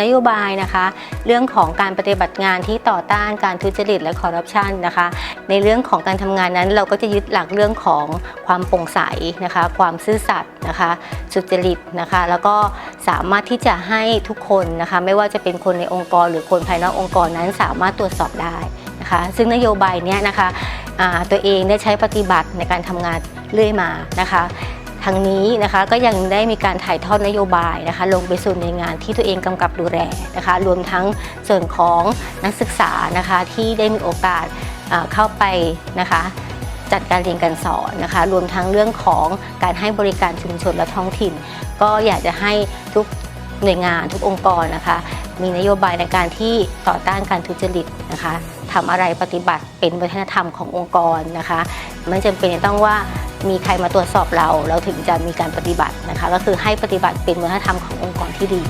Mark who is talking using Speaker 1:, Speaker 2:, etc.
Speaker 1: นโยบายนะคะ เรื่องของการปฏิบัติงานที่ต่อต้านการทุจริตและคอร์รัปชันนะคะ ในเรื่องของการทำงานนั้น เราก็จะยึดหลักเรื่องของความโปร่งใสนะคะ ความซื่อสัตย์นะคะสุจริตนะคะ แล้วก็สามารถที่จะให้ทุกคนนะคะ ไม่ว่าจะเป็นคนในองค์กร หรือคนภายนอกองค์กรนั้นสามารถตรวจสอบได้นะคะ ซึ่งนโยบายเนี้ยนะคะตัวเองได้ใช้ปฏิบัติในการทำงานเรื่อยมานะคะ ทางนี้นะคะก็ยังได้มีการถ่ายทอดนโยบายนะคะลงไปสู่ในวยงานที่ตัวเองกำกับดูแลนะคะรวมทั้งส่วนของนักศึกษานะคะที่ได้มีโอกาสเข้าไปนะคะจัดการเรียนการสอนนะคะรวมทั้งเรื่องของการให้บริการชุมชนและท้องถิ่น ก็อยากจะให้ทุกหน่วยงานทุกองค์กรนะคะมีนโยบายในการที่ต่อต้านการทุจริตนะคะทำอะไรปฏิบัติเป็นวัฒนธรรมขององค์กรนะคะไม่จำเป็นต้องว่า มีใครมาตรวจสอบเรา เราถึงจะมีการปฏิบัตินะคะ ก็คือให้ปฏิบัติเป็นวัฒนธรรมขององค์กรที่ดี